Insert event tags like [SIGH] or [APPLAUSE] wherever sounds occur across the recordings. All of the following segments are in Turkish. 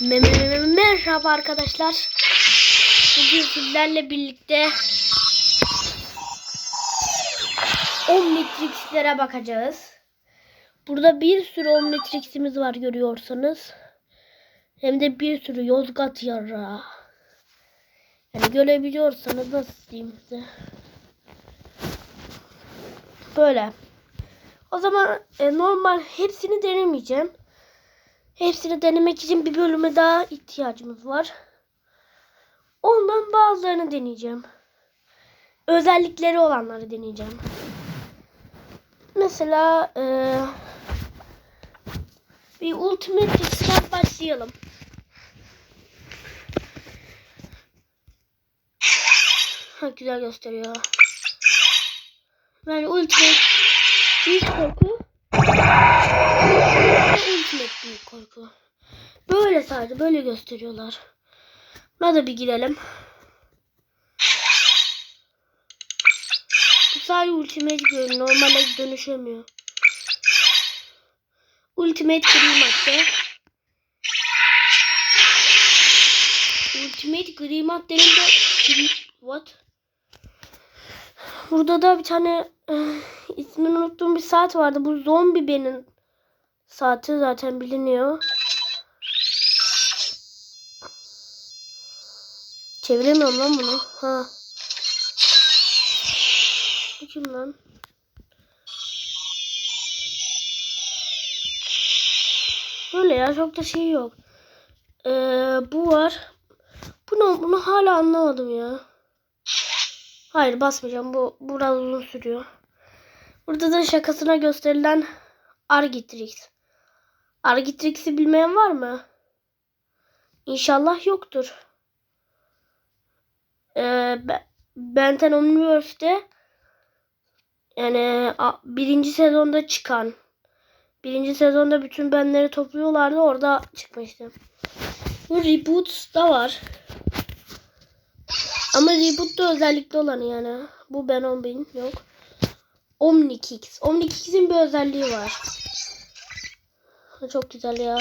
Merhaba arkadaşlar. Bugün sizlerle birlikte Omnitrix'lere bakacağız. Burada bir sürü Omnitrix'imiz var görüyorsanız. Hem de bir sürü Yozgat yara. Yani görebiliyorsanız nasıl diyeyim size. Böyle. O zaman e, normal hepsini denemeyeceğim. Hepsini denemek için bir bölüme daha ihtiyacımız var. Ondan bazılarını deneyeceğim. Özellikleri olanları deneyeceğim. Mesela e, bir Ultimate X'den başlayalım. Ha, güzel gösteriyor. Yani Ultimate büyük korku. Ultimate büyük korku. Böyle sadece böyle gösteriyorlar. Buna da bir girelim. Bu sadece Ultimate görünüyor. Normale dönüşemiyor. Ultimate gri madde. Ultimate gri maddenin de. What? Burada da bir tane eh, ismini unuttuğum bir saat vardı. Bu zombi benim saati zaten biliniyor. Çeviremiyorum lan bunu. Ha. Bu kim lan? Böyle ya çok da şey yok. Ee, bu var. Bunu, bunu hala anlamadım ya. Hayır basmayacağım. Bu biraz uzun sürüyor. Burada da şakasına gösterilen Argitrix. Argitrix'i bilmeyen var mı? İnşallah yoktur. Ee, Be- Benten Omniverse'de yani birinci sezonda çıkan birinci sezonda bütün benleri topluyorlardı orada çıkmıştı. Bu reboot da var. Ama reboot da özellikli olanı yani. Bu Ben 10.000 yok. Omnikix. Omnikix'in bir özelliği var. Çok güzel ya.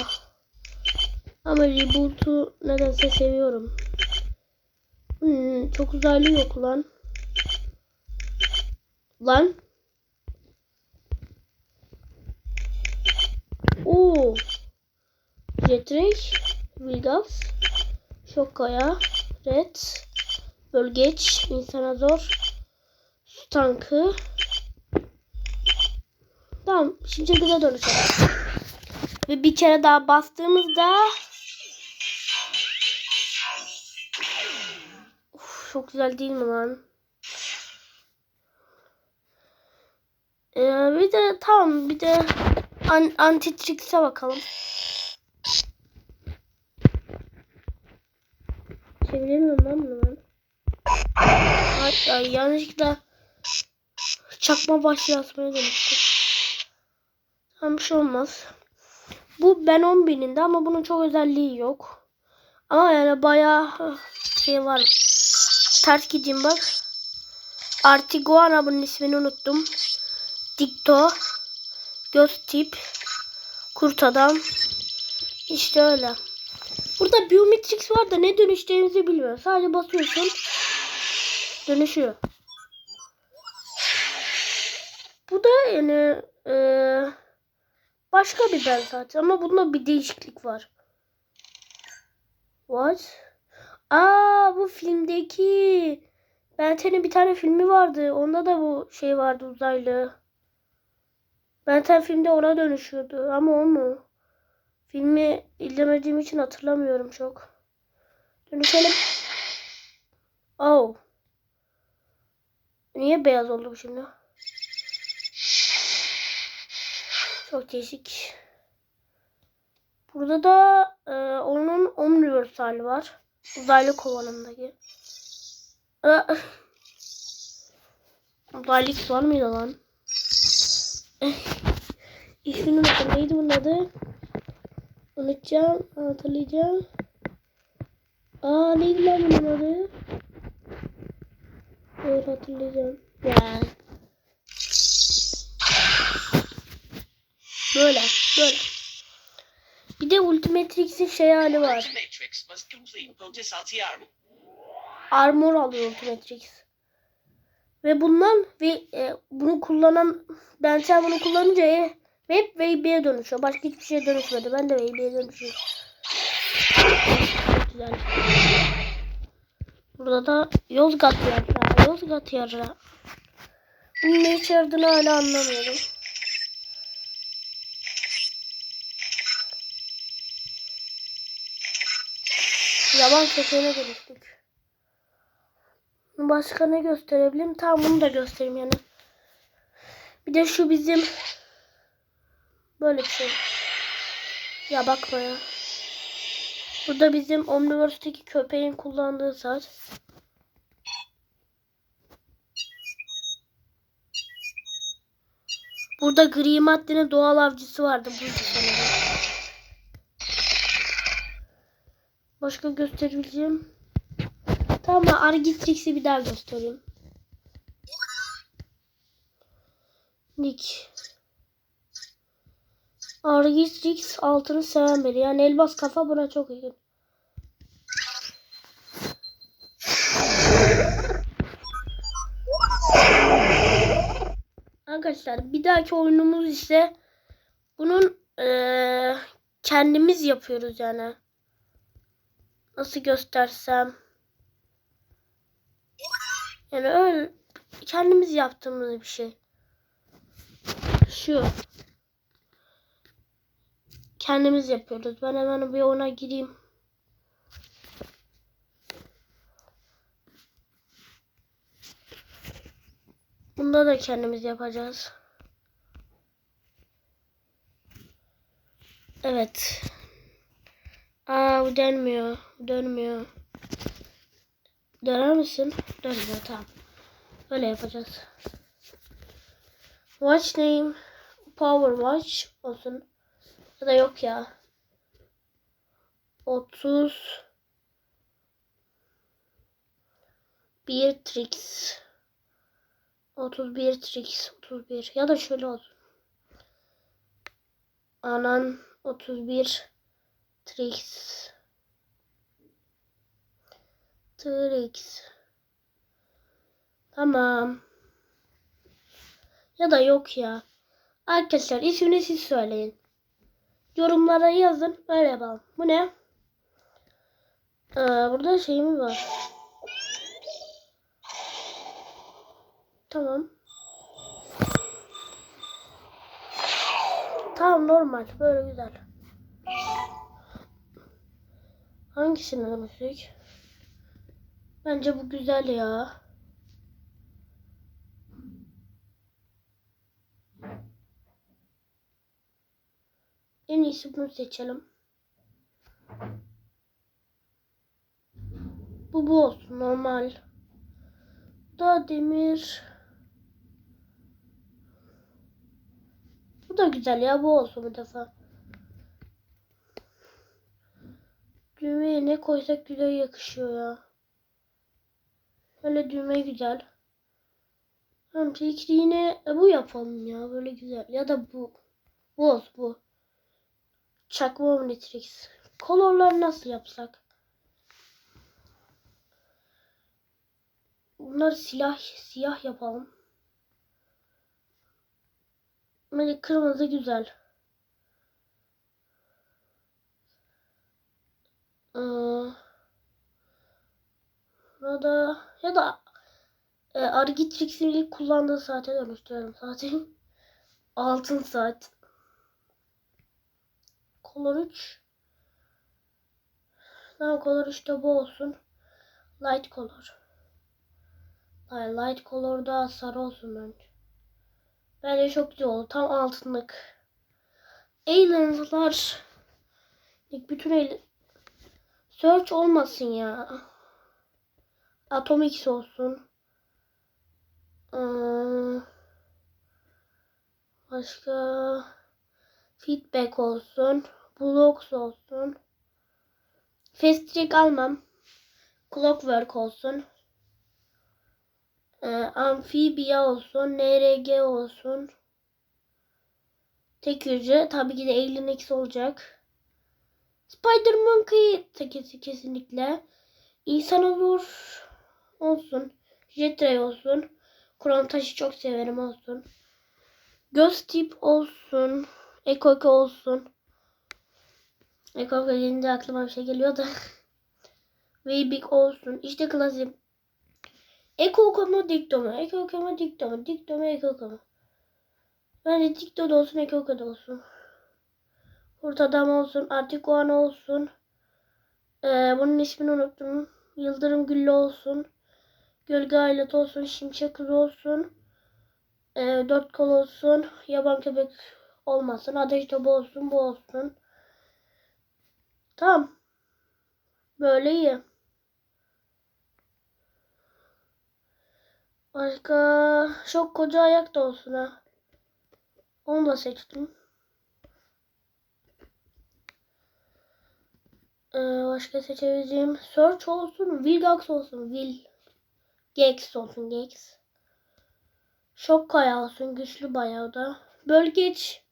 Ama reboot'u nedense seviyorum. Hmm, çok uzaylı yok lan. Lan. Oo. Jetray, Vilgas, Şokkaya, Red, Bölgeç, İnsanazor, Su Tankı. Tamam, güzel dönüşelim. Ve bir kere daha bastığımızda Uf, çok güzel değil mi lan? Ee, bir de tamam bir de an, Antitrix'e bakalım. Çeviremiyorum lan bunu ben. Hatta yanlışlıkla çakma baş yazmaya demiştim. Tamam bir şey olmaz. Bu ben 10 bininde ama bunun çok özelliği yok. Ama yani bayağı şey var. Ters gideyim bak. Artiguana bunun ismini unuttum. Dikto. Göz tip. Kurt adam. İşte öyle. Burada biometrix var da ne dönüştüğümüzü bilmiyorum. Sadece basıyorsun. Dönüşüyor. Bu da yani eee başka bir ben zaten ama bunda bir değişiklik var. What? Aa bu filmdeki Benten'in bir tane filmi vardı. Onda da bu şey vardı uzaylı. Benten filmde ona dönüşüyordu ama o mu? Filmi izlemediğim için hatırlamıyorum çok. Dönüşelim. Oh. Niye beyaz oldu bu şimdi? Çok değişik. Burada da e, onun Omniverse hali var. Uzaylı kovanındaki. E, [LAUGHS] Uzaylı var mıydı lan? Eh, İsmini unuttum. Neydi bunun adı? Unutacağım. Hatırlayacağım. Aa neydi lan bunun adı? Evet hatırlayacağım. Ya. Böyle. Böyle. Bir de Ultimatrix'in şey hali var. Armor alıyor Ultimatrix. Ve bundan ve e, bunu kullanan Bensel bunu kullanınca e, hep Veybi'ye dönüşüyor. Başka hiçbir şeye dönüşmedi. Ben de Veybi'ye dönüşüyorum. Güzel. Burada da Yozgat yaprağı. Yozgat yaprağı. Bunun ne yaradığını hala anlamıyorum. Yaban köpeğine dönüştük. Başka ne gösterebilirim? Tamam bunu da göstereyim yani. Bir de şu bizim böyle bir şey. Ya bakma ya. Burada bizim Omniverse'deki köpeğin kullandığı saat. Burada gri maddenin doğal avcısı vardı. Buydu sanırım. Başka gösterebileceğim. Tamam Argitrix'i bir daha göstereyim. Nick. Argitrix altını seven biri. Yani elmas kafa buna çok uygun. Arkadaşlar bir dahaki oyunumuz ise bunun eee, kendimiz yapıyoruz yani. Nasıl göstersem. Yani öyle kendimiz yaptığımız bir şey. Şu. Kendimiz yapıyoruz. Ben hemen bir ona gireyim. Bunda da kendimiz yapacağız. Evet. Aa bu dönmüyor. Dönmüyor. Döner misin? Dönmüyor tamam. Böyle yapacağız. Watch name Power Watch olsun. Ya da yok ya. 30 bir tricks. 31 tricks. 31 ya da şöyle olsun. Anan 31 tricks. Tricks. Tamam. Ya da yok ya. Arkadaşlar ismini siz söyleyin. Yorumlara yazın. Böyle yapalım. Bu ne? Ee, burada şey mi var? Tamam. Tamam normal. Böyle güzel. Hangisini demiştik? Bence bu güzel ya. En iyisi bunu seçelim. Bu bu olsun normal. Da demir. Bu da güzel ya bu olsun bu defa. Düğmeye ne koysak güzel yakışıyor ya. Böyle düğme güzel. Tamam tekli yine e, bu yapalım ya böyle güzel. Ya da bu. Bu olsun bu. Çakma Omnitrix. Kolorları nasıl yapsak? Bunları silah siyah yapalım. Böyle kırmızı güzel. Ee, burada ya da e, Argitrix'in ilk kullandığı saate dönüştürelim zaten. [LAUGHS] Altın saat. Color 3. Tamam Color 3'te bu olsun. Light Color. Hayır Light Color'da sarı olsun bence. Bence çok güzel oldu. Tam altınlık. Aliens'lar bütün el Search olmasın ya. Atomics olsun. Ee, başka feedback olsun. Blocks olsun. Fast Track almam. Clockwork olsun. Ee, amfibiya olsun. NRG olsun. Tek hücre. Tabii ki de Alien X olacak. Spider Monkey tekesi kesinlikle. İnsanozor olsun. Jet Ray olsun. Kron taşı çok severim olsun. Ghost tip olsun. Ekoke olsun. Ekoke gelince aklıma bir şey geliyor da. [LAUGHS] Weybig olsun. İşte klasik. Ekoke mu Dikto mu? Ekoke mu Dikto mu? Dikto mu Ekoke mu? Bence Dikto da olsun Ekoke da olsun. Kurt adam olsun. Artikuan olsun. Ee, bunun ismini unuttum. Yıldırım Güllü olsun. Gölge Aylat olsun. Şimşek Kız olsun. Ee, dört kol olsun. Yaban köpek olmasın. Ateş topu olsun. Bu olsun. Tamam. Böyle iyi. Başka çok koca ayak da olsun ha. Onu da seçtim. Ee, başka seçebileceğim Search olsun, Vilgax olsun, Vil Gex olsun, Gex. Şok kaya olsun, güçlü bayağı da. Bölgeç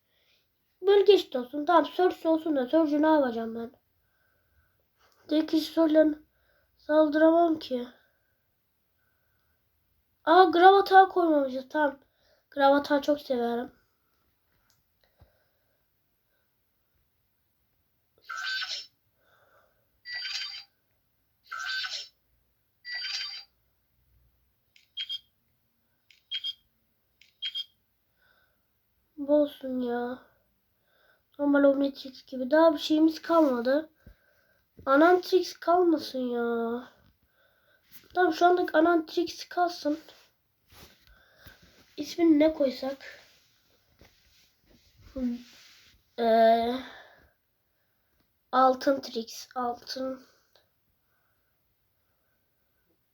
Bölgeç de olsun. Tamam Search olsun da Search'ü ne yapacağım ben? Tek kişi sorularını saldıramam ki. Aa Gravata koymamışız. Tamam. Gravata çok severim. Bu olsun ya. Normal Omnitrix gibi. Daha bir şeyimiz kalmadı. Anantrix kalmasın ya. Tamam şu anlık Anantrix kalsın. İsmini ne koysak? Ee, altın Trix. Altın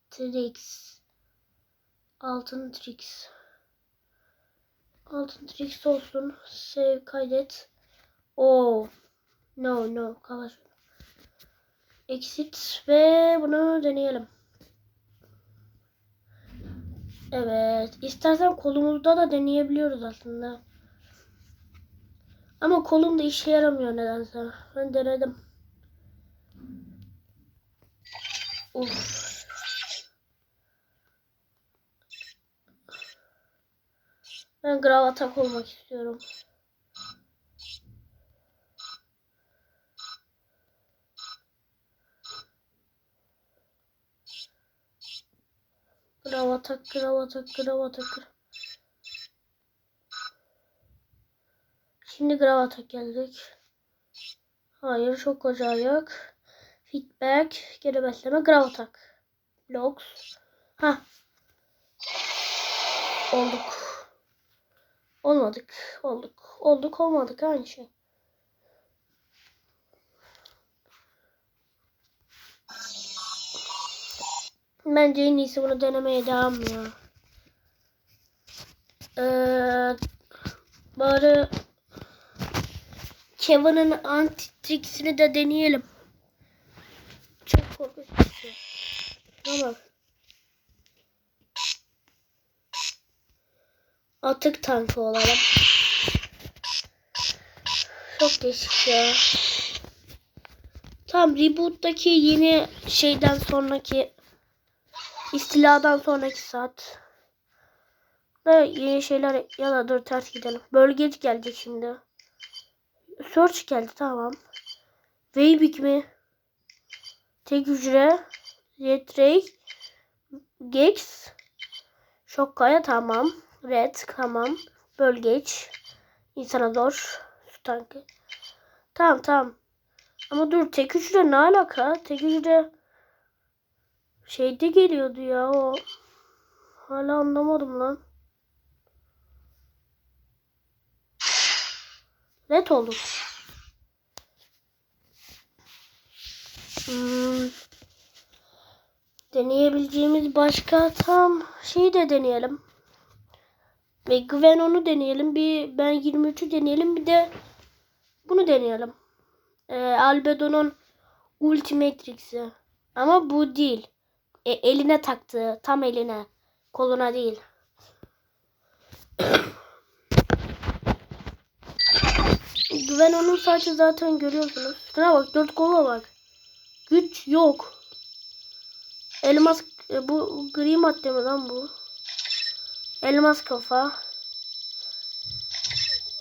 Trix. Altın Trix. Altın Trix olsun. Save kaydet. Oh. No no. Kala Exit ve bunu deneyelim. Evet. İstersen kolumuzda da deneyebiliyoruz aslında. Ama kolumda işe yaramıyor nedense. Ben denedim. Uf. Ben gravatak olmak istiyorum. Gravatak, gravatak, gravatak. Şimdi gravatak gelecek. Hayır, çok koca ayak. Feedback, geri besleme, gravatak. Blocks. Ha. Olduk. Olmadık. Olduk. Olduk olmadık aynı şey. Bence en iyisi bunu denemeye devam ya. Ee, bari Kevin'in anti-trix'ini de deneyelim. Çok korkunç bir şey. Tamam. Atık tankı olalım. Çok değişik ya. Tam reboot'taki yeni şeyden sonraki istiladan sonraki saat. Da yeni şeyler ya da dur ters gidelim. Bölgeci gelecek şimdi. Search geldi tamam. Weybig mi? Tek hücre. Jetray. Gex. Şokkaya tamam. Red tamam. Bölgeç. İnsana zor. Su tankı. Tamam tamam. Ama dur tek hücre ne alaka? Tek hücre şeyde geliyordu ya o. Hala anlamadım lan. Red oldum. Hmm. Deneyebileceğimiz başka tam şeyi de deneyelim. Ve Gwen onu deneyelim. Bir ben 23'ü deneyelim. Bir de bunu deneyelim. Ee, Albedo'nun Ultimatrix'i. Ama bu değil. E, eline taktığı. Tam eline. Koluna değil. [COUGHS] Güven onun saçı zaten görüyorsunuz. Şuna bak dört kola bak. Güç yok. Elmas e, bu gri madde mi lan bu? Elmas kafa.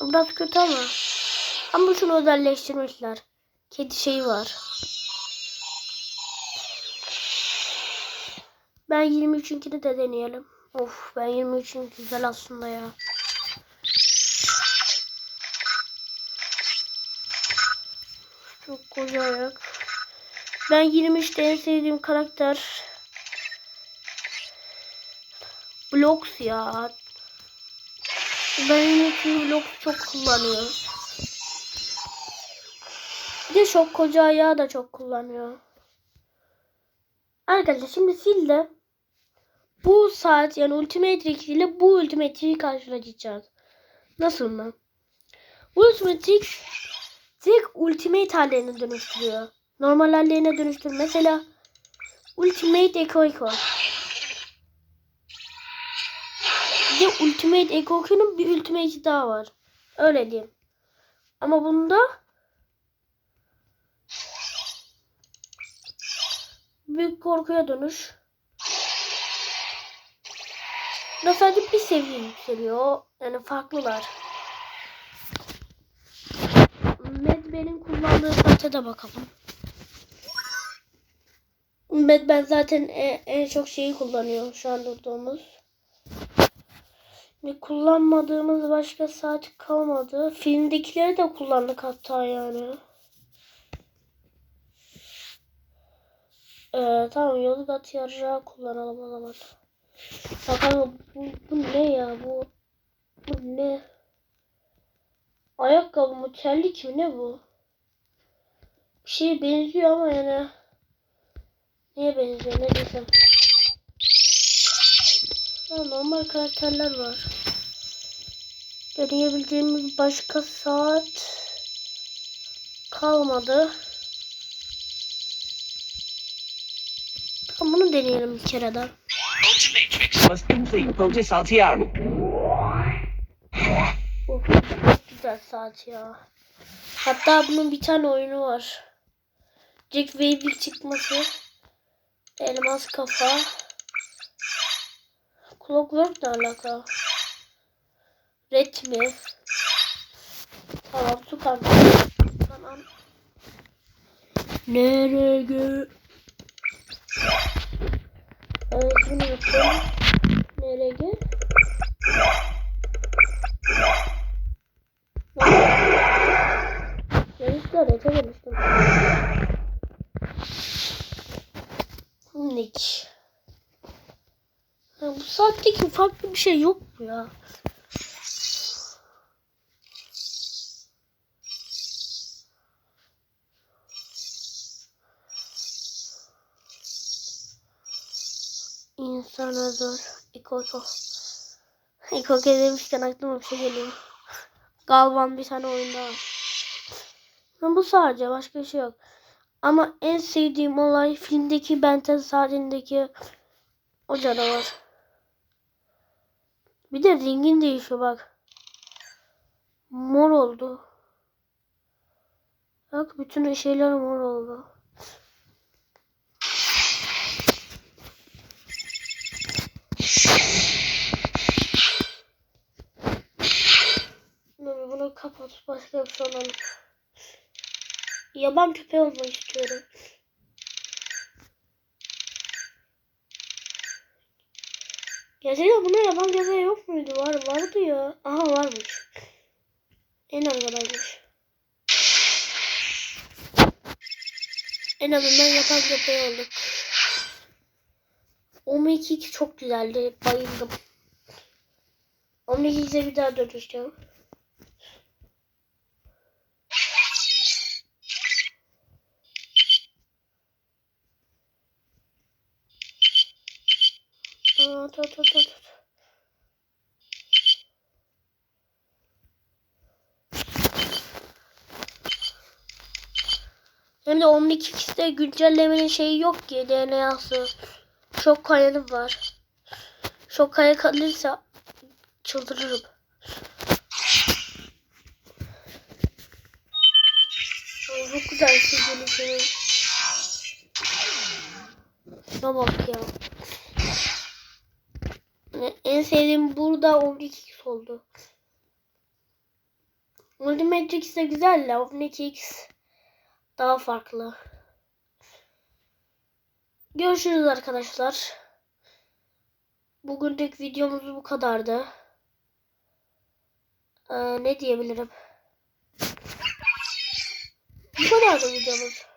Biraz kötü ama. Ama şunu özelleştirmişler. Kedi şeyi var. Ben 23'ünkini de deneyelim. Of ben 23'ün güzel aslında ya. Çok koca ayak. Ben 23'te en sevdiğim karakter Blox ya. Ben 23'ün Blox çok kullanıyorum. Bir de çok koca ayağı da çok kullanıyor. Arkadaşlar şimdi sil de bu saat yani Ultimate Trick ile bu Ultimate Trick'i karşılaşacağız. Nasıl mı? Bu Ultimate Trick Ultimate hallerine dönüştürüyor. Normal hallerine dönüştür. Mesela Ultimate Echo Echo. Bir de Ultimate Echo'nun bir Ultimate daha var. Öyle diyeyim. Ama bunda büyük korkuya dönüş. Da sadece bir seviye yükseliyor. Yani farklılar. Medben'in kullandığı saate de bakalım. Medben zaten en, en çok şeyi kullanıyor şu an durduğumuz. Ve kullanmadığımız başka saat kalmadı. Filmdekileri de kullandık hatta yani. Ee, tamam Yozgat yarıcağı kullanalım o zaman. Bakalım bu, bu ne ya bu? Bu ne? Ayakkabı mı? Terlik mi? Ne bu? Bir şeye benziyor ama yani. Neye benziyor? Ne desem? Ha, normal karakterler var. Deneyebileceğimiz başka saat kalmadı. Tamam bunu deneyelim bir kere daha. Oh, güzel saat ya. Hatta bunun bir tane oyunu var. Jack Wave'in çıkması. Elmas kafa. Clockwork ne alaka? Red mi? Tamam kanka. Tamam. Nereye gö? Evet bunu yapalım. Nereye gel? Yanlışlıkla rete demiştim. Nick. Ya bu saatteki farklı bir şey yok mu ya? İnsana zor. İko İko. İko demişken aklıma bir şey geliyor. Galvan bir tane oyunda var. Ha, Bu sadece başka bir şey yok. Ama en sevdiğim olay filmdeki Benten saatindeki o canavar. Bir de rengin değişiyor bak. Mor oldu. Bak bütün şeyler mor oldu. Dur, Bunu kapat. Başka bir şey alalım. Yaban köpeği olmak istiyorum. Gerçekten buna yaban köpeği yok muydu? Var vardı ya. Aha varmış. En arkadaymış. En azından yaban köpeği olduk. Omega 2 çok güzeldi. Bayıldım. Omega 2'ye bir daha dönüşeceğim. Tut tut tut. tut. Hem de Omni Kicks'te güncellemenin şeyi yok ki DNA'sı. Şok kayanı var. Şok kaya kalırsa çıldırırım. çok güzel senin. Şuna bak ya. En sevdiğim burada Omnitrix oldu. Multimatrix de güzel de Omnitrix daha farklı. Görüşürüz arkadaşlar. Bugünlük videomuz bu kadardı. Ee, ne diyebilirim? Bu kadardı videomuz.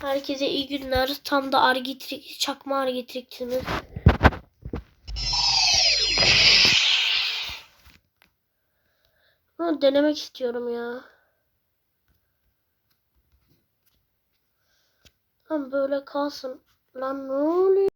Herkese iyi günler. Tam da Argitrik, çakma Argitrix'imiz. Bunu denemek istiyorum ya. Lan böyle kalsın. Lan ne oluyor?